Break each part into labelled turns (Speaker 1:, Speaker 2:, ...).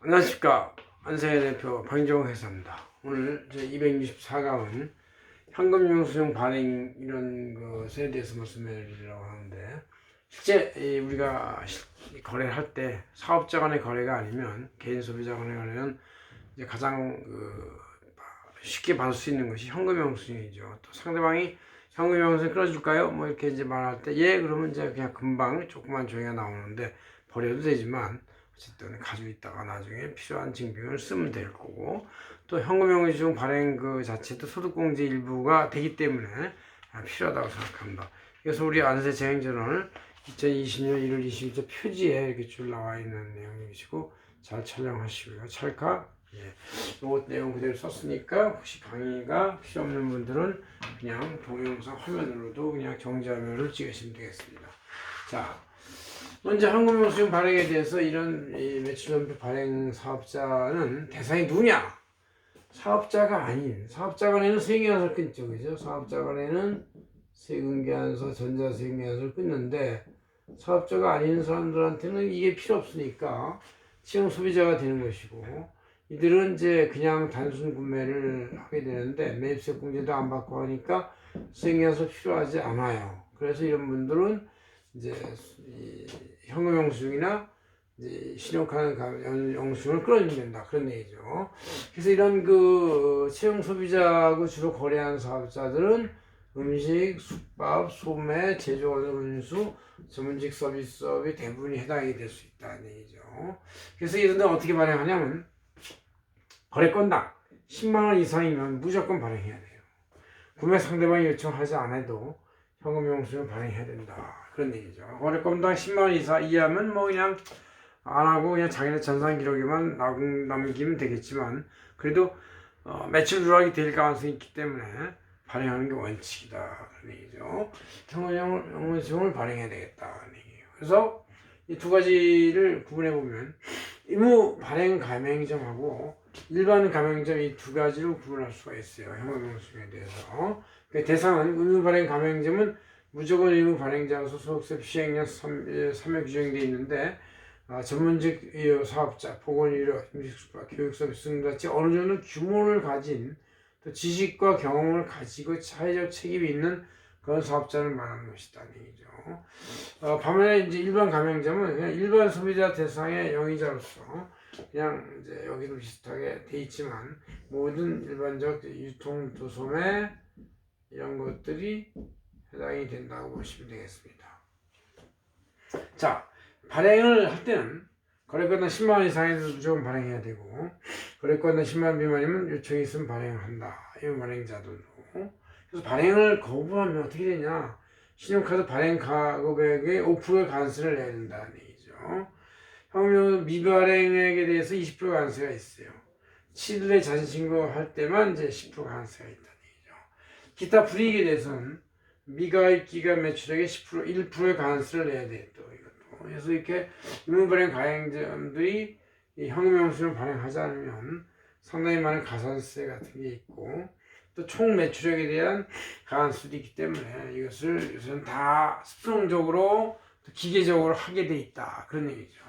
Speaker 1: 안녕하십니까 안세의 대표 박인종 회사입니다. 오늘 제 264강은 현금영수증 발행 이런 것에 대해서 말씀드리려고 하는데 실제 이 우리가 실- 거래를 할때 사업자 간의 거래가 아니면 개인 소비자 간의 거래는 이제 가장 그 쉽게 받을 수 있는 것이 현금영수증이죠. 또 상대방이 현금영수증 끌어줄까요? 뭐 이렇게 이제 말할 때 예 그러면 이제 그냥 금방 조그만 종이가 나오는데 버려도 되지만 어쨌든 가지고 있다가 나중에 필요한 증빙을 쓰면 될 거고 또 현금영수증 발행 그 자체도 소득공제 일부가 되기 때문에 아, 필요하다고 생각합니다. 그래서 우리 안세 재행전원을 2020년 1월 20일 표지에 이렇게 줄 나와 있는 내용이시고 잘 촬영하시고요. 찰칵 예. 요 내용 그대로 썼으니까 혹시 강의가 필요 없는 분들은 그냥 동영상 화면으로도 그냥 정지화면을 찍으시면 되겠습니다. 자, 먼저 한국영수증 발행에 대해서 이런 이 매출연표 발행 사업자는 대상이 누구냐? 사업자가 아닌 사업자 간에는 세금계산서를 끊죠, 그죠? 사업자 간에는 세금계산서, 전자세금계산서를 끊는데 사업자가 아닌 사람들한테는 이게 필요 없으니까 시형 소비자가 되는 것이고 이들은 이제 그냥 단순 구매를 하게 되는데 매입세 공제도 안 받고 하니까 세금계산서 필요하지 않아요. 그래서 이런 분들은 이제 이 현금 영수증이나 이제 신용카드 영수증을 끌어주면 된다 그런 얘기죠. 그래서 이런 그 채용 소비자하고 주로 거래하는 사업자들은 음식, 숙박, 소매, 제조업의 운수, 전문직 서비스업이 대부분이 해당이 될 수 있다는 얘기죠. 그래서 이런 데 어떻게 발행하냐면 거래건당 10만 원 이상이면 무조건 발행해야 돼요. 구매 상대방이 요청하지 않아도 현금 영수증을 발행해야 된다. 그런 얘기죠. 거래건당 10만 원 이상 이하면 뭐 그냥 안 하고 그냥 자기네 전산 기록에만 남- 남기면 되겠지만 그래도 어, 매출 누락이 될 가능성이 있기 때문에 발행하는 게 원칙이다. 그런 얘기죠. 영수증을 발행해야 되겠다. 그런 얘기예요. 그래서 이 두 가지를 구분해 보면 의무 발행 가맹점하고 일반 가맹점 이 두 가지로 구분할 수가 있어요. 현금 영수증에 대해서. 그 대상은 의무 발행 가맹점은 무조건 의무 발행자로서 소득세 시행령 3에 규정되어 있는데 아, 전문직 이 사업자, 보건의료, 음식수가, 교육서비스 등 같이 어느 정도 규모를 가진 또 지식과 경험을 가지고 사회적 책임이 있는 그런 사업자를 말하는 것이다는 얘기죠. 어, 반면에 이제 일반 가맹점은 그냥 일반 소비자 대상의 영위자로서 그냥 이제 여기도 비슷하게 돼 있지만 모든 일반적 유통 도소매 이런 것들이 해당이 된다고 보시면 되겠습니다. 자, 발행을 할 때는 거래건당 10만 원 이상에서 무조건 발행해야 되고 거래건당 10만 원 미만이면 요청이 있으면 발행을 한다. 이 발행자들도. 그래서 발행을 거부하면 어떻게 되냐? 신용카드 발행 가급액의 5%의 관세를 내야 된다는 얘기죠. 현금 미발행액에 대해서 20% 관세가 있어요. 7일에 자신신고 할 때만 이제 10% 관세가 있다는 얘기죠. 기타 불이익에 대해서는 미가입 기간 매출액의 10% 1%의 관세를 내야 돼 또 이것도. 그래서 이렇게 의무발행 가맹점들이 이 현금영수증을 발행하지 않으면 상당히 많은 가산세 같은 게 있고 또 총 매출액에 대한 가산세도 있기 때문에 이것을 요새는 다 수동적으로 또 기계적으로 하게 돼 있다 그런 얘기죠.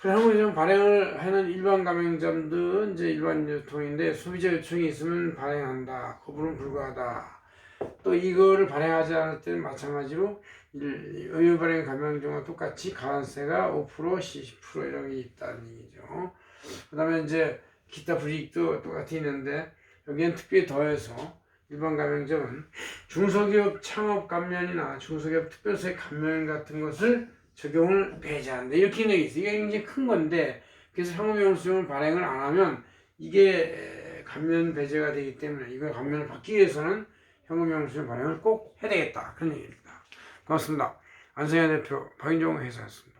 Speaker 1: 그래서 현금영수증 발행을 하는 일반 가맹점들은 이제 일반 유통인데 소비자 요청이 있으면 발행한다. 거부는 불가하다. 또 이거를 발행하지 않을 때는 마찬가지로 일- 의무 발행 가맹점과 똑같이 가산세가 5% 10% 이런 게 있다는 얘기죠. 그 다음에 이제 기타 불이익도 똑같이 있는데 여기엔 특별히 더해서 일반 가맹점은 중소기업 창업 감면이나 중소기업 특별세 감면 같은 것을 적용을 배제한다 이렇게 되어 있어요. 이게 굉장히 큰 건데 그래서 현금영수증을 발행을 안 하면 이게 감면 배제가 되기 때문에 이걸 감면을 받기 위해서는 현금영수증 발행을 꼭 해야 되겠다 그런 얘기입니다. 고맙습니다. 안성현 대표 박인종 회사였습니다.